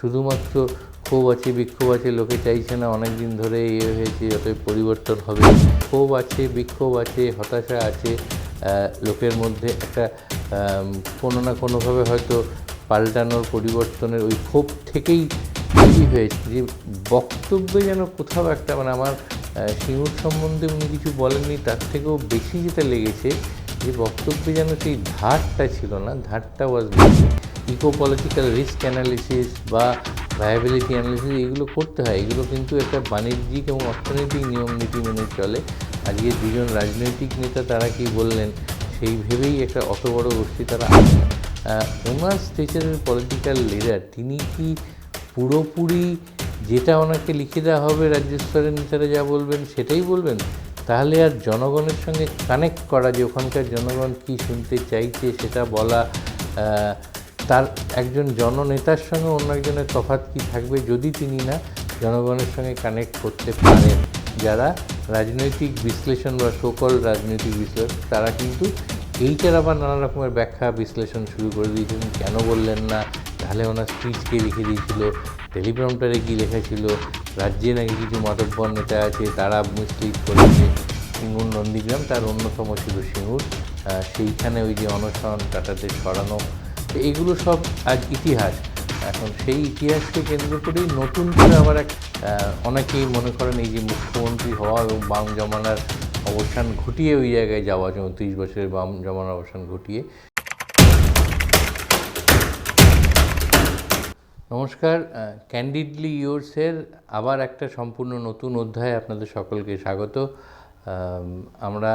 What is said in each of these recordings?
শুধুমাত্র ক্ষোভ আছে, বিক্ষোভ আছে, লোকে চাইছে না অনেক দিন ধরে ইয়ে হয়েছে যতই পরিবর্তন হবে। ক্ষোভ আছে, বিক্ষোভ আছে, হতাশা আছে লোকের মধ্যে একটা কোনো না কোনোভাবে হয়তো পাল্টানোর, পরিবর্তনের ওই ক্ষোভ থেকেই তৈরি হয়েছে যে বক্তব্যে যেন কোথাও একটা মানে আমার সিঙ্গুর সম্বন্ধে উনি কিছু বলেননি, তার থেকেও বেশি যেটা লেগেছে যে বক্তব্যে যেন সেই ধারটা ছিল না, ধারটা was eco political risk analysis বা ভায়াবিলিটি অ্যানালিসিস এগুলো করতে হয়। এগুলো কিন্তু একটা বাণিজ্যিক এবং অর্থনৈতিক নিয়ম নীতি মেনে চলে। আজকে দুজন রাজনৈতিক নেতা তারা কি বললেন, সেই ভেবেই একটা অত বড় গোষ্ঠী তারা আছে ওনার স্টেচারের পলিটিক্যাল লিডার তিনি কি পুরোপুরি যেটা ওনাকে লিখে দেওয়া হবে রাজ্য স্তরের নেতারা যা বলবেন সেটাই বলবেন? তাহলে আর জনগণের সঙ্গে কানেক্ট করা যে ওখানকার জনগণ কি শুনতে চাইছে সেটা বলা তার একজন জননেতার সঙ্গে অন্য একজনের তফাৎ কী থাকবে যদি তিনি না জনগণের সঙ্গে কানেক্ট করতে পারেন? যারা রাজনৈতিক বিশ্লেষণ বা সকল রাজনৈতিক বিশ্লেষণ তারা কিন্তু এইটার আবার নানা রকমের ব্যাখ্যা বিশ্লেষণ শুরু করে দিয়েছেন কেন বললেন না? তাহলে ওনার স্পিচকে লিখে দিয়েছিল? টেলিগ্রামটারে কী লেখা ছিল? রাজ্যে নাকি কিছু মাতব্বর নেতা আছে, তারা মিসলিড করেছে? সিঙ্গুর নন্দীগ্রাম, তার অন্যতম ছিল সিঙ্গুর। সেইখানে ওই যে অনশন, টাটাতে সরানো এগুলো সব আজ ইতিহাস। এখন সেই ইতিহাসকে কেন্দ্র করেই নতুন করে আবার এক অনেকেই মনে করেন এই যে মুখ্যমন্ত্রী হওয়া এবং বাম জমানার অবসান ঘটিয়ে ওই জায়গায় যাওয়া চৌত্রিশ বছরের বাম জমানার অবসান ঘটিয়ে। নমস্কার ক্যান্ডিডলি ইয়োর্সের আবার একটা সম্পূর্ণ নতুন অধ্যায়ে আপনাদের সকলকে স্বাগত। আমরা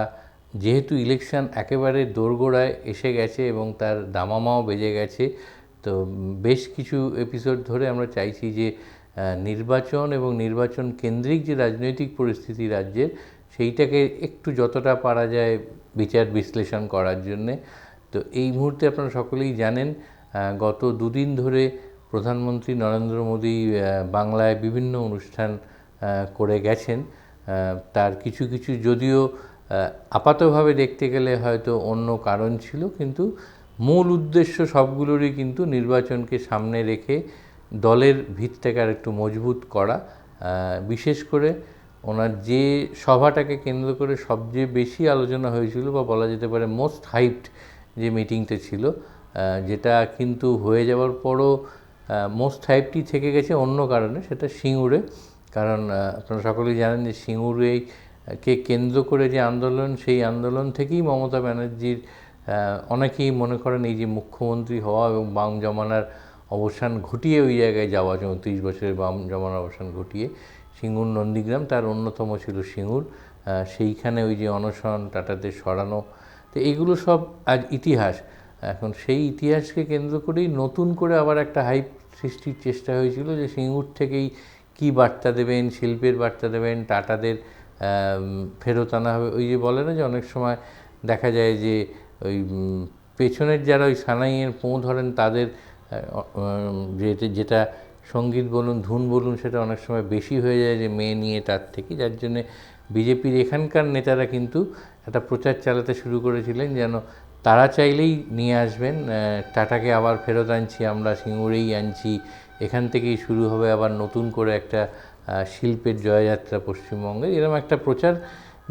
যেহেতু ইলেকশন একেবারে দোরগোড়ায় এসে গেছে এবং তার দামামাও বেজে গেছে, তো বেশ কিছু এপিসোড ধরে আমরা চাইছি যে নির্বাচন এবং নির্বাচন কেন্দ্রিক যে রাজনৈতিক পরিস্থিতি রাজ্যের, সেইটাকে একটু যতটা পারা যায় বিচার বিশ্লেষণ করার জন্যে। তো এই মুহূর্তে আপনারা সকলেই জানেন গত দুদিন ধরে প্রধানমন্ত্রী নরেন্দ্র মোদী বাংলায় বিভিন্ন অনুষ্ঠান করে গেছেন। তার কিছু কিছু যদিও আপাতভাবে দেখতে গেলে হয়তো অন্য কারণ ছিল, কিন্তু মূল উদ্দেশ্য সবগুলোরই কিন্তু নির্বাচনকে সামনে রেখে দলের ভিতটাকে আর একটু মজবুত করা বিশেষ করে ওনার যে সভাটাকে কেন্দ্র করে সবচেয়ে বেশি আলোচনা হয়েছিল বা বলা যেতে পারে মোস্ট হাইপড যে মিটিংটা ছিল যেটা কিন্তু হয়ে যাওয়ার পরও মোস্ট হাইপটি থেকে গেছে অন্য কারণে, সেটা সিঙ্গুরে। কারণ আপনারা সকলেই জানেন যে সিঙ্গুরেই কে কেন্দ্র করে যে আন্দোলন, সেই আন্দোলন থেকেই মমতা ব্যানার্জির অনেকেই মনে করেন এই যে মুখ্যমন্ত্রী হওয়া এবং বাম জমানার অবসান ঘটিয়ে ওই জায়গায় যাওয়া চৌত্রিশ বছরের বাম জমানার অবসান ঘটিয়ে সিঙ্গুর নন্দীগ্রাম, তার অন্যতম ছিল সিঙ্গুর সেইখানে ওই যে অনশন টাটাতে সরানো, তো এগুলো সব আজ ইতিহাস। এখন সেই ইতিহাসকে কেন্দ্র করেই নতুন করে আবার একটা হাইপ সৃষ্টির চেষ্টা হয়েছিল যে সিঙ্গুর থেকেই কি বার্তা দেবেন, শিল্পের বার্তা দেবেন, টাটাদের ফেরত আনা হবে। ওই যে বলে না যে অনেক সময় দেখা যায় যে ওই পেছনের যারা ওই সানাইয়ের পোঁ ধরেন তাদের যেটা সংগীত বলুন, ধুন বলুন সেটা অনেক সময় বেশি হয়ে যায় যে মেয়ে নিয়ে তার থেকে। যার জন্যে বিজেপির এখানকার নেতারা কিন্তু একটা প্রচার চালাতে শুরু করেছিলেন যেন তারা চাইলেই নিয়ে আসবেন টাটাকে আবার ফেরত আনছি, আমরা সিঙ্গুরেই আনছি এখান থেকেই শুরু হবে আবার নতুন করে একটা শিল্পের জয়যাত্রা পশ্চিমবঙ্গে। এরকম একটা প্রচার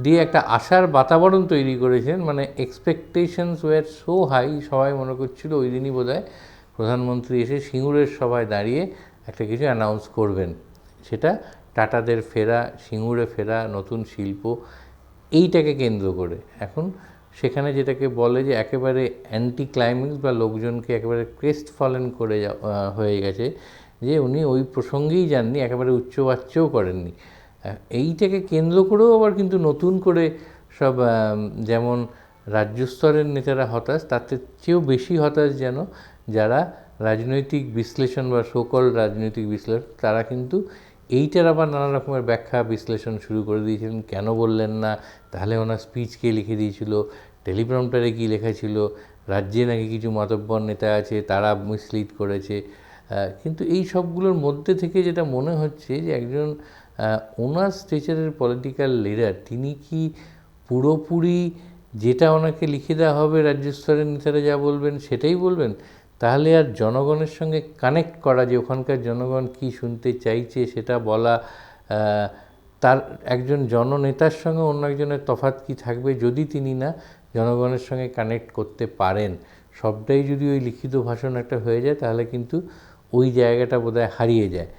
দিয়ে একটা আশার বাতাবরণ তৈরি করেছেন। মানে এক্সপেকটেশনস ওয়ার সো হাই সবাই মনে করছিল ওই দিনই বোধহয় প্রধানমন্ত্রী এসে সিঙ্গুরের সভায় দাঁড়িয়ে একটা কিছু অ্যানাউন্স করবেন। সেটা টাটাদের ফেরা, সিঙ্গুরে ফেরা নতুন শিল্প, এইটাকে কেন্দ্র করে। এখন সেখানে যেটাকে বলে যে একেবারে অ্যান্টি ক্লাইম্যাক্স বা লোকজনকে একেবারে ক্রেস্ট ফলেন করে হয়ে গেছে, যে উনি ওই প্রসঙ্গেই যাননি, একেবারে উচ্চবাচ্যও করেননি। এইটাকে কেন্দ্র করেও আবার কিন্তু নতুন করে সব যেমন রাজ্য স্তরের নেতারা হতাশ, তার চেয়েও বেশি হতাশ যেন যারা রাজনৈতিক বিশ্লেষণ বা সকল রাজনৈতিক বিশ্লেষণ তারা কিন্তু এইটার আবার নানা রকমের ব্যাখ্যা, বিশ্লেষণ শুরু করে দিয়েছিলেন। কেন বললেন না? তাহলে ওনার স্পিচকে লিখে দিয়েছিল? টেলিগ্রামটারে কী লেখা ছিল? রাজ্যে নাকি কিছু মাতব্বর নেতা আছে, তারা মিসলিড করেছে? কিন্তু এই সবগুলোর মধ্যে থেকে যেটা মনে হচ্ছে যে একজন ওনার স্টেচারের পলিটিক্যাল লিডার তিনি কি পুরোপুরি যেটা ওনাকে লিখে দেওয়া হবে রাজ্য স্তরের নেতারা যা বলবেন সেটাই বলবেন? তাহলে আর জনগণের সঙ্গে কানেক্ট করা যে ওখানকার জনগণ কি শুনতে চাইছে সেটা বলা তার একজন জননেতার সঙ্গে অন্য একজনের তফাৎ কি থাকবে যদি তিনি না জনগণের সঙ্গে কানেক্ট করতে পারেন। সবটাই যদি ওই লিখিত ভাষণ একটা হয়ে যায় তাহলে কিন্তু ওই জায়গাটা বোধহয় হারিয়ে যায়।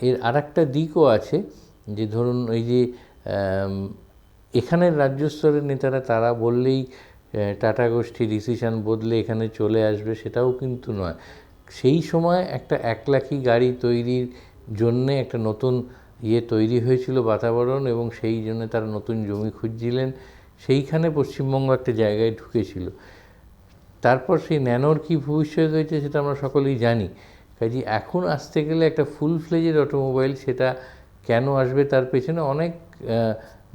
এর আর একটা দিকও আছে যে ধরুন ওই যে এখানের রাজ্য স্তরের নেতারা তারা বললেই টাটা গোষ্ঠী ডিসিশন বদলে এখানে চলে আসবে সেটাও কিন্তু নয়। সেই সময় একটা এক লাখি গাড়ি তৈরির জন্যে একটা নতুন ইয়ে তৈরি হয়েছিল বাতাবরণ এবং সেই জন্য তারা নতুন জমি খুঁজছিলেন। সেইখানে পশ্চিমবঙ্গ একটা জায়গায় ঢুকেছিল। তারপর সেই ন্যানোর কী ভবিষ্যৎ হয়েছে সেটা আমরা সকলেই জানি। কাজে এখন আসতে গেলে একটা ফুল ফ্লেজের অটোমোবাইল সেটা কেন আসবে তার পেছনে অনেক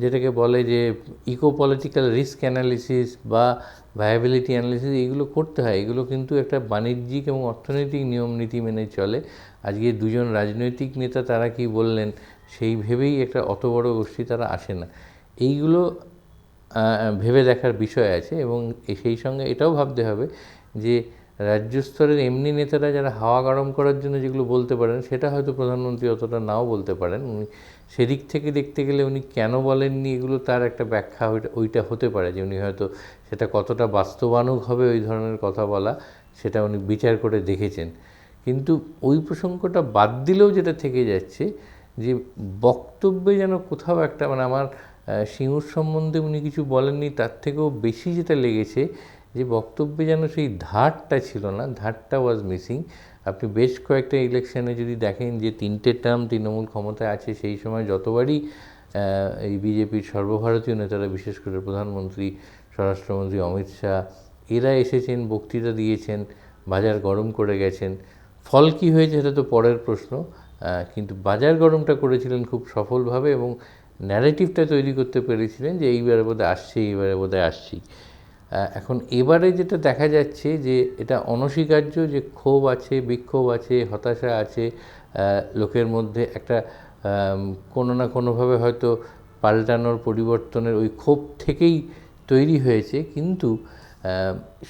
যেটাকে বলে যে ইকো পলিটিক্যাল রিস্ক অ্যানালিসিস বা ভায়াবিলিটি অ্যানালিসিস এগুলো করতে হয়। এগুলো কিন্তু একটা বাণিজ্যিক এবং অর্থনৈতিক নিয়ম নীতি মেনে চলে। আজকে দুজন রাজনৈতিক নেতা তারা কি বললেন, সেই ভেবেই একটা অত বড় গোষ্ঠী তারা আসে না। এইগুলো ভেবে দেখার বিষয় আছে এবং সেই সঙ্গে এটাও ভাবতে হবে যে রাজ্য স্তরের এমনি নেতারা যারা হাওয়া গরম করার জন্য যেগুলো বলতে পারেন, সেটা হয়তো প্রধানমন্ত্রী অতটা নাও বলতে পারেন। উনি সেদিক থেকে দেখতে গেলে উনি কেন বলেননি? এগুলো তার একটা ব্যাখ্যা ওইটা হতে পারে যে উনি হয়তো সেটা কতটা বাস্তবানুগ হবে ওই ধরনের কথা বলা, সেটা উনি বিচার করে দেখেছেন। কিন্তু ওই প্রসঙ্গটা বাদ দিলেও যেটা থেকে যাচ্ছে যে বক্তব্যে যেন কোথাও একটা মানে আমার সিঙ্গুর সম্বন্ধে উনি কিছু বলেননি, তার থেকেও বেশি যেটা লেগেছে যে বক্তব্যে যেন সেই ধারটা ছিল না ধারটা ওয়াজ মিসিং আপনি বেশ কয়েকটা ইলেকশনে যদি দেখেন যে তিনটে টার্ম তৃণমূল ক্ষমতায় আছে সেই সময় যতবারই এই বিজেপির সর্বভারতীয় নেতারা বিশেষ করে প্রধানমন্ত্রী স্বরাষ্ট্রমন্ত্রী অমিত শাহ এরা এসেছেন বক্তৃতা দিয়েছেন বাজার গরম করে গেছেন। ফল কী হয়েছে সেটা তো পরের প্রশ্ন। কিন্তু বাজার গরমটা করেছিলেন খুব সফলভাবে এবং ন্যারেটিভটা তৈরি করতে পেরেছিলেন যে এইবারে বোধহয় আসছে এইবারে বোধহয় আসছি আহ, এখন এবারে যেটা দেখা যাচ্ছে যে এটা অনস্বীকার্য যে ক্ষোভ আছে, বিক্ষোভ আছে, হতাশা আছে লোকের মধ্যে একটা কোনো না কোনোভাবে হয়তো পাল্টানোর, পরিবর্তনের ওই ক্ষোভ থেকেই তৈরি হয়েছে। কিন্তু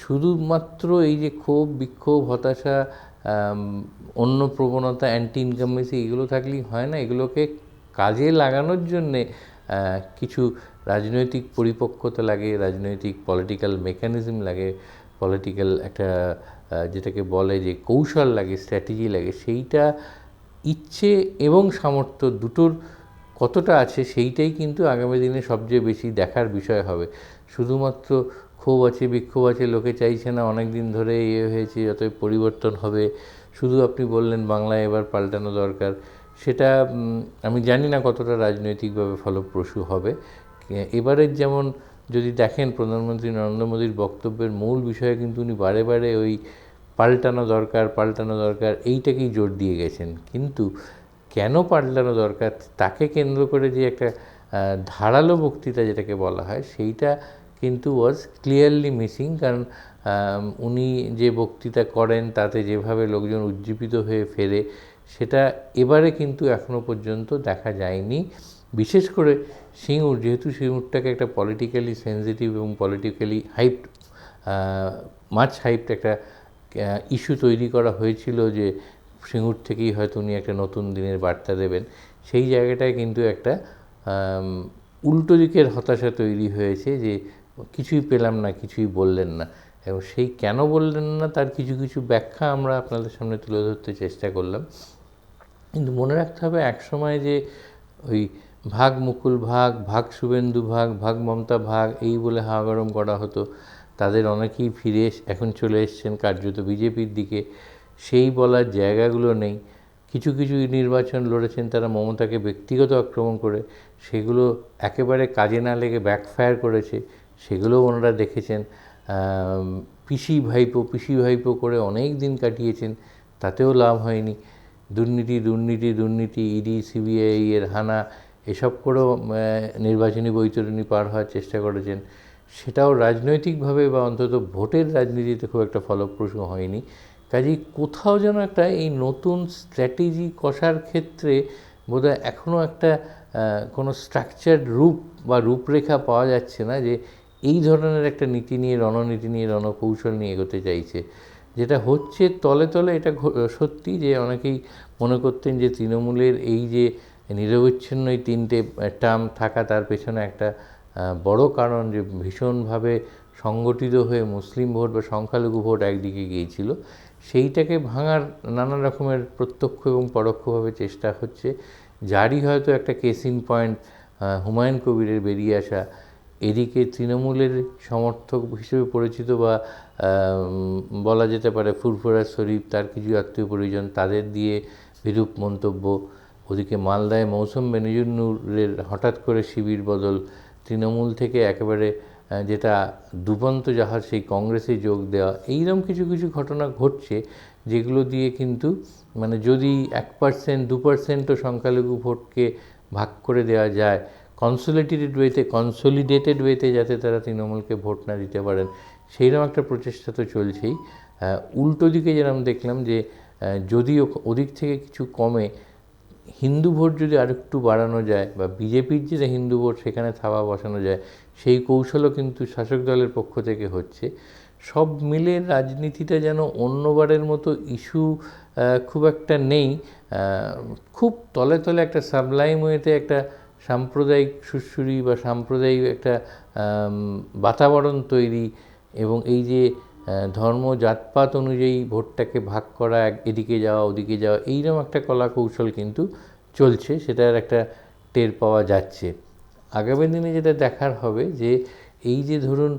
শুধুমাত্র এই যে ক্ষোভ, বিক্ষোভ, হতাশা অন্য প্রবণতা অ্যান্টি ইনকামেসি এগুলো থাকলেই হয় না। এগুলোকে কাজে লাগানোর জন্যে কিছু রাজনৈতিক পরিপক্কতা লাগে, রাজনৈতিক পলিটিক্যাল মেকানিজম লাগে পলিটিক্যাল একটা যেটাকে বলে যে কৌশল লাগে স্ট্র্যাটেজি লাগে, সেইটা ইচ্ছে এবং সামর্থ্য দুটোর কতটা আছে সেইটাই কিন্তু আগামী দিনে সবচেয়ে বেশি দেখার বিষয় হবে। শুধুমাত্র ক্ষোভ আছে, বিক্ষোভ আছে, লোকে চাইছে না অনেক দিন ধরে ইয়ে হয়েছে অতএব পরিবর্তন হবে শুধু আপনি বললেন বাংলায় এবার পাল্টানো দরকার। সেটা আমি জানি না কতটা রাজনৈতিকভাবে ফলপ্রসূ হবে। এবারের যেমন যদি দেখেন প্রধানমন্ত্রী নরেন্দ্র মোদীর বক্তব্যের মূল বিষয়ে কিন্তু উনি বারে বারে ওই পাল্টানো দরকার পাল্টানো দরকার, এইটাকেই জোর দিয়ে গেছেন। কিন্তু কেন পাল্টানো দরকার? তাকে কেন্দ্র করে যে একটা ধারালো বক্তৃতা যেটাকে বলা হয়, সেইটা কিন্তু ওয়াজ ক্লিয়ারলি মিসিং কারণ উনি যে বক্তৃতা করেন, তাতে যেভাবে লোকজন উজ্জীবিত হয়ে ফেরে, সেটা এবারে কিন্তু এখনও পর্যন্ত দেখা যায়নি। বিশেষ করে সিঙ্গুর, যেহেতু সিঙ্গুরটাকে একটা পলিটিক্যালি সেন্সিটিভ এবং পলিটিক্যালি হাইপ মাছ হাইপড একটা ইস্যু তৈরি করা হয়েছিল যে সিঙ্গুর থেকেই হয়তো উনি একটা নতুন দিনের বার্তা দেবেন। সেই জায়গাটায় কিন্তু একটা উল্টো দিকের হতাশা তৈরি হয়েছে যে কিছুই পেলাম না, কিছুই বললেন না। এবং সেই কেন বললেন না, তার কিছু কিছু ব্যাখ্যা আমরা আপনাদের সামনে তুলে ধরতে চেষ্টা করলাম। কিন্তু মনে রাখতে হবে, এক সময় যে ওই ভাগ মুকুল ভাগ ভাগ শুভেন্দু ভাগ ভাগ মমতা ভাগ, এই বলে হাওয়া গরম করা হতো। তাদের অনেকেই ফিরে এখন চলে এসছেন কার্যত বিজেপির দিকে। সেই বলার জায়গাগুলো নেই। কিছু কিছু নির্বাচন লড়েছেন তারা মমতাকে ব্যক্তিগত আক্রমণ করে। সেগুলো একেবারে কাজে না লেগে ব্যাকফায়ার করেছে। সেগুলোও ওনারা দেখেছেন পিসি ভাইপো পিসি ভাইপো করে অনেক দিন কাটিয়েছেন, তাতেও লাভ হয়নি। দুর্নীতি দুর্নীতি দুর্নীতি, ইডি, সিবিআই এর হানা, এসব করেও নির্বাচনী বৈতরণী পার হওয়ার চেষ্টা করেছেন। সেটাও রাজনৈতিকভাবে বা অন্তত ভোটের রাজনীতিতে খুব একটা ফলপ্রসূ হয়নি। কাজেই কোথাও যেন একটা এই নতুন স্ট্র্যাটেজি কষার ক্ষেত্রে বোধহয় এখনও একটা কোনো স্ট্রাকচার্ড রূপ বা রূপরেখা পাওয়া যাচ্ছে না যে এই ধরনের একটা নীতি নিয়ে, রণনীতি নিয়ে, রণকৌশল নিয়ে এগোতে চাইছে। যেটা হচ্ছে তলে তলে এটা সত্যি যে অনেকেই মনে করতেন যে তৃণমূলের এই যে নিরবচ্ছিন্ন এই তিনটে টার্ম থাকা তার পেছনে একটা বড় কারণ যে ভীষণভাবে সংগঠিত হয়ে মুসলিম ভোট বা সংখ্যালঘু ভোট একদিকে গিয়েছিল, সেইটাকে ভাঙার নানা রকমের প্রত্যক্ষ এবং পরোক্ষভাবে চেষ্টা হচ্ছে। যারই হয়তো একটা কেসিন পয়েন্ট হুমায়ুন কবিরের বেরিয়ে আসা এদিকে তৃণমূলের সমর্থক হিসেবে পরিচিত বা বলা যেতে পারে ফুরফুরা শরীফ, তার কিছু আত্মীয় পরিজন তাদের দিয়ে বিরূপ মন্তব্য। ওদিকে মালদায় মৌসুম বেনজুন্নুরের হঠাৎ করে শিবির বদল। তৃণমূল থেকে একেবারে যেটা ডুবন্ত জাহাজ সেই কংগ্রেসে যোগ দেওয়া, এইরকম কিছু কিছু ঘটনা ঘটছে যেগুলো দিয়ে কিন্তু মানে যদি এক পার্সেন্ট দু পার্সেন্টও সংখ্যালঘু ভোটকে ভাগ করে দেওয়া যায় কনসোলিডেটেড ওয়েতে কনসোলিডেটেড ওয়েতে যাতে তারা তৃণমূলকে ভোট না দিতে পারেন সেইরকম একটা প্রচেষ্টা তো চলছেই। উল্টো দিকে যেরকম দেখলাম যে আহ, যদি ও- ওদিক থেকে কিছু কমে হিন্দু ভোট যদি আরেকটু বাড়ানো যায় বা বিজেপির যে হিন্দু ভোট সেখানে থাবা বসানো যায় সেই কৌশলও কিন্তু শাসক দলের পক্ষ থেকে হচ্ছে। সব মিলে রাজনীতিটা যেন অন্যবারের মতো ইস্যু খুব একটা নেই। খুব তলে তলে একটা সাবলাইম ওয়েতে একটা সাম্প্রদায়িক সুশ্রুরি বা সাম্প্রদায়িক একটা বাতাবরণ তৈরি এবং এই যে ধর্ম জাতপাত অনুযায়ী ভোটটাকে ভাগ করা এদিকে যাওয়া, ওদিকে যাওয়া এইরকম একটা কলা কৌশল কিন্তু চলছে, সেটার একটা টের পাওয়া যাচ্ছে। আগামী দিনে যেটা দেখার হবে যে, এই যে ধরুন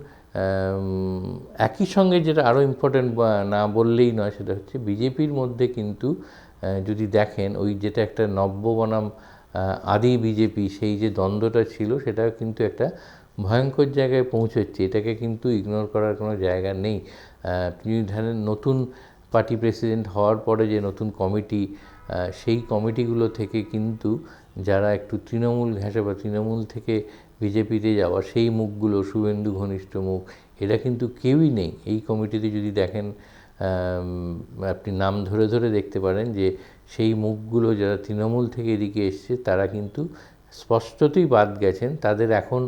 একই সঙ্গে যেটা আরও ইম্পর্ট্যান্ট না বললেই নয়, সেটা হচ্ছে বিজেপির মধ্যে কিন্তু যদি দেখেন, ওই যেটা একটা নব্য বনাম আদি বিজেপি সেই যে দ্বন্দ্বটা ছিল সেটা কিন্তু একটা ভয়ঙ্কর জায়গায় পৌঁছচ্ছে। এটাকে কিন্তু ইগনোর করার কোনো জায়গা নেই। আপনি ধরেন নতুন পার্টি প্রেসিডেন্ট হওয়ার পরে যে নতুন কমিটি সেই কমিটিগুলো থেকে কিন্তু যারা একটু তৃণমূল ঘেঁষে বা তৃণমূল থেকে বিজেপিতে যাওয়া, সেই মুখগুলো, শুভেন্দু ঘনিষ্ঠ মুখ, এরা কিন্তু কেউই নেই। এই কমিটিতে যদি দেখেন আপনি নাম ধরে ধরে দেখতে পারেন যে সেই মুখগুলো যারা তৃণমূল থেকে এদিকে এসছে, তারা কিন্তু স্পষ্টতই বাদ গেছেন। তাদের এখন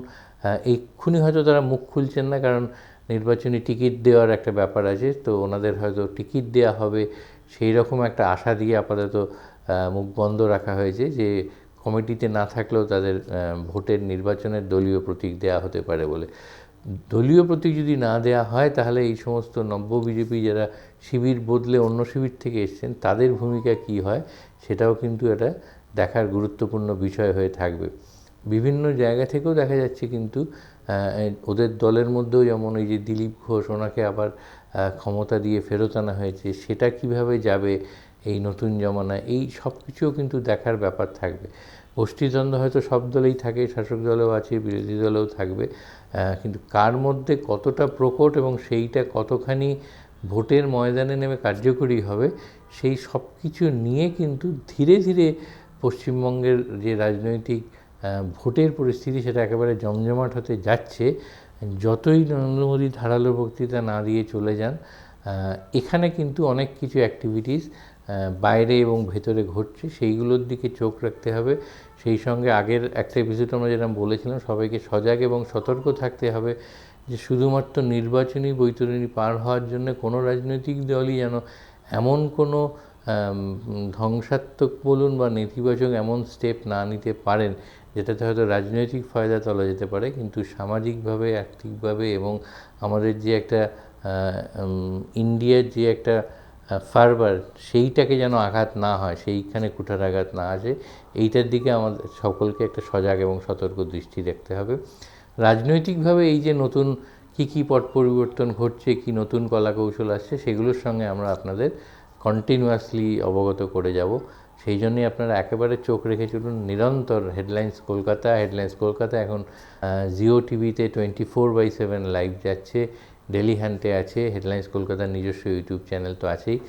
এক্ষুনি হয়তো তারা মুখ খুলছেন না, কারণ নির্বাচনী টিকিট দেওয়ার একটা ব্যাপার আছে। তো ওনাদের হয়তো টিকিট দেওয়া হবে সেই রকম একটা আশা দিয়ে আপাতত মুখ বন্ধ রাখা হয়েছে যে কমিটিতে না থাকলেও তাদের ভোটের নির্বাচনের দলীয় প্রতীক দেওয়া হতে পারে বলে। দলীয় প্রতীক যদি না দেওয়া হয়, তাহলে এই সমস্ত নব্য বিজেপি যারা শিবির বদলে অন্য শিবির থেকে এসছেন, তাদের ভূমিকা কি হয় সেটাও কিন্তু এটা দেখার গুরুত্বপূর্ণ বিষয় হয়ে থাকবে। বিভিন্ন জায়গা থেকেও দেখা যাচ্ছে কিন্তু ওদের দলের মধ্যেও যেমন এই যে দিলীপ ঘোষ, ওনাকে আবার ক্ষমতা দিয়ে ফেরত আনা হয়েছে, সেটা কীভাবে যাবে এই নতুন জমানায়, এই সব কিছুও কিন্তু দেখার ব্যাপার থাকবে। গোষ্ঠীদ্বন্দ্ব হয়তো সব দলেই থাকে, শাসক দলেও আছে, বিরোধী দলেও থাকবে কিন্তু কার মধ্যে কতটা প্রকট এবং সেইটা কতখানি ভোটের ময়দানে নেমে কার্যকরী হবে, সেই সব কিছু নিয়ে কিন্তু ধীরে ধীরে পশ্চিমবঙ্গের যে রাজনৈতিক ভোটের পরিস্থিতি সেটা একেবারে জমজমাট হতে যাচ্ছে, যতই নরেন্দ্র মোদী ধারালো বক্তৃতা না দিয়ে চলে যান এখানে কিন্তু অনেক কিছু অ্যাক্টিভিটিস বাইরে এবং ভেতরে ঘটছে, সেইগুলোর দিকে চোখ রাখতে হবে। সেই সঙ্গে আগের একটা এপিসোড আমরা যেরকম বলেছিলাম, সবাইকে সজাগ এবং সতর্ক থাকতে হবে যে শুধুমাত্র নির্বাচনী বৈতরণী পার হওয়ার জন্য কোনো রাজনৈতিক দলই যেন এমন কোনো ধ্বংসাত্মক বলুন বা নেতিবাচক এমন স্টেপ না নিতে পারেন, যেটাতে হয়তো রাজনৈতিক ফায়দা তোলা যেতে পারে, কিন্তু সামাজিকভাবে, আর্থিকভাবে এবং আমাদের যে একটা ইন্ডিয়ার যে একটা ফারবার সেইটাকে যেন আঘাত না হয়, সেইখানে কুঠার আঘাত না আসে, এইটার দিকে আমাদের সকলকে একটা সজাগ এবং সতর্ক দৃষ্টি দেখতে হবে। রাজনৈতিকভাবে এই যে নতুন কী কী পট পরিবর্তন ঘটছে, কী নতুন কলা কৌশল আসছে, সেগুলোর সঙ্গে আমরা আপনাদের কন্টিনিউয়াসলি অবগত করে যাব। সেই জন্যই আপনারা একেবারে চোখ রেখে চলুন, নিরন্তর হেডলাইন্স কলকাতা হেডলাইন্স কলকাতা, এখন জিও টিভিতে twenty four by seven live যাচ্ছে। ডেলি হ্যান্ডে আছে হেডলাইন্স কলকাতার নিজস্ব ইউটিউব চ্যানেল তো আছেই।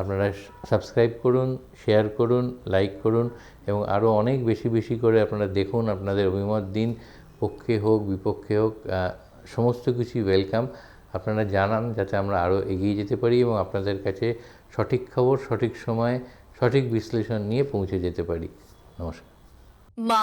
আপনারা সাবস্ক্রাইব করুন শেয়ার করুন লাইক করুন এবং আরও অনেক বেশি বেশি করে আপনারা দেখুন আপনাদের অভিমত দিন পক্ষে হোক বিপক্ষে হোক সমস্ত কিছুই ওয়েলকাম আপনারা জানান যাতে আমরা আরও এগিয়ে যেতে পারি এবং আপনাদের কাছে সঠিক খবর সঠিক সময়ে সঠিক বিশ্লেষণ নিয়ে পৌঁছে যেতে পারি। নমস্কার। Ma,